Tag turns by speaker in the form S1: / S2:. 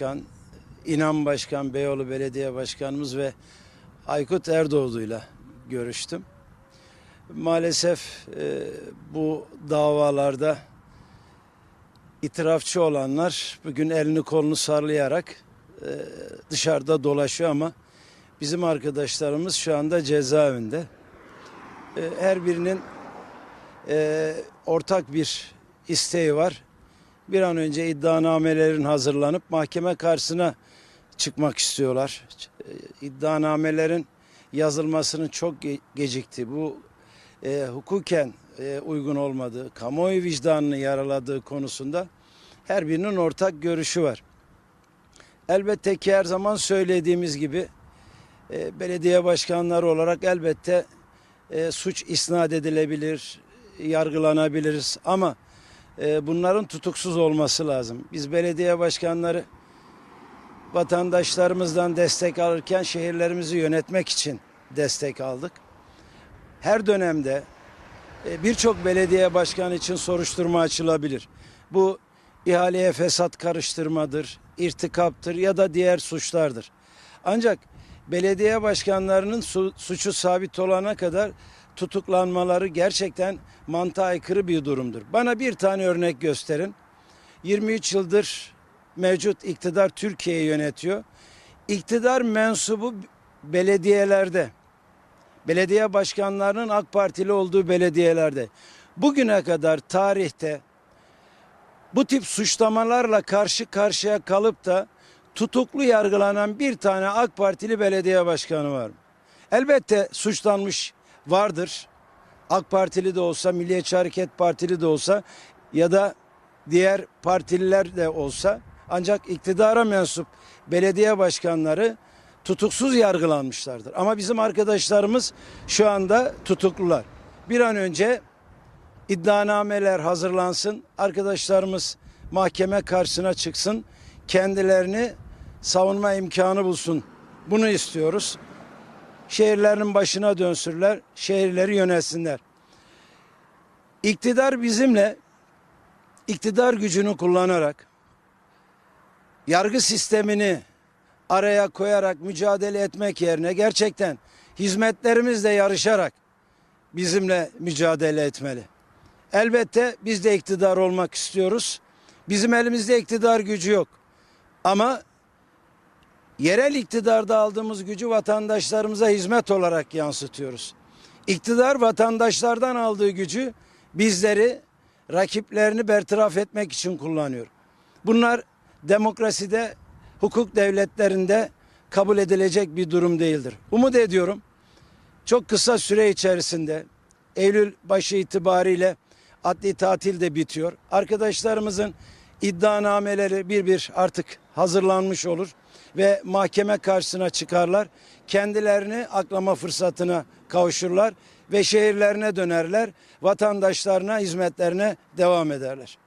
S1: Başkan, İnan Başkan, Beyoğlu Belediye Başkanımız ve Aykut Erdoğdu'yla görüştüm. Maalesef e, bu davalarda itirafçı olanlar bugün elini kolunu sallayarak e, dışarıda dolaşıyor ama bizim arkadaşlarımız şu anda cezaevinde. E, her birinin e, ortak bir isteği var. Bir an önce iddianamelerin hazırlanıp mahkeme karşısına çıkmak istiyorlar. E, İddianamelerin yazılmasının çok ge- gecikti. Bu e, hukuken e, uygun olmadığı, kamuoyu vicdanını yaraladığı konusunda her birinin ortak görüşü var. Elbette ki her zaman söylediğimiz gibi e, belediye başkanları olarak elbette e, suç isnat edilebilir, yargılanabiliriz ama e, bunların tutuksuz olması lazım. Biz belediye başkanları vatandaşlarımızdan destek alırken şehirlerimizi yönetmek için destek aldık. Her dönemde e, birçok belediye başkanı için soruşturma açılabilir. Bu ihaleye fesat karıştırmadır, irtikaptır ya da diğer suçlardır. Ancak belediye başkanlarının su- suçu sabit olana kadar tutuklanmaları gerçekten mantığa aykırı bir durumdur. Bana bir tane örnek gösterin. 23 yıldır mevcut iktidar Türkiye'yi yönetiyor. İktidar mensubu belediyelerde, belediye başkanlarının AK Partili olduğu belediyelerde bugüne kadar tarihte bu tip suçlamalarla karşı karşıya kalıp da tutuklu yargılanan bir tane AK Partili belediye başkanı var? Elbette suçlanmış vardır. AK Partili de olsa, Milliyetçi Hareket Partili de olsa ya da diğer partililer de olsa ancak iktidara mensup belediye başkanları tutuksuz yargılanmışlardır. Ama bizim arkadaşlarımız şu anda tutuklular. Bir an önce iddianameler hazırlansın. Arkadaşlarımız mahkeme karşısına çıksın. Kendilerini savunma imkanı bulsun. Bunu istiyoruz. Şehirlerin başına dönsürler, şehirleri yönetsinler. İktidar bizimle iktidar gücünü kullanarak yargı sistemini araya koyarak mücadele etmek yerine gerçekten hizmetlerimizle yarışarak bizimle mücadele etmeli. Elbette biz de iktidar olmak istiyoruz. Bizim elimizde iktidar gücü yok. Ama yerel iktidarda aldığımız gücü vatandaşlarımıza hizmet olarak yansıtıyoruz. İktidar vatandaşlardan aldığı gücü bizleri, rakiplerini bertaraf etmek için kullanıyor. Bunlar demokraside, hukuk devletlerinde kabul edilecek bir durum değildir. Umut ediyorum çok kısa süre içerisinde Eylül başı itibariyle adli tatil de bitiyor. Arkadaşlarımızın iddianameleri bir bir artık hazırlanmış olur ve mahkeme karşısına çıkarlar. Kendilerini aklama fırsatına kavuşurlar ve şehirlerine dönerler. Vatandaşlarına hizmetlerine devam ederler.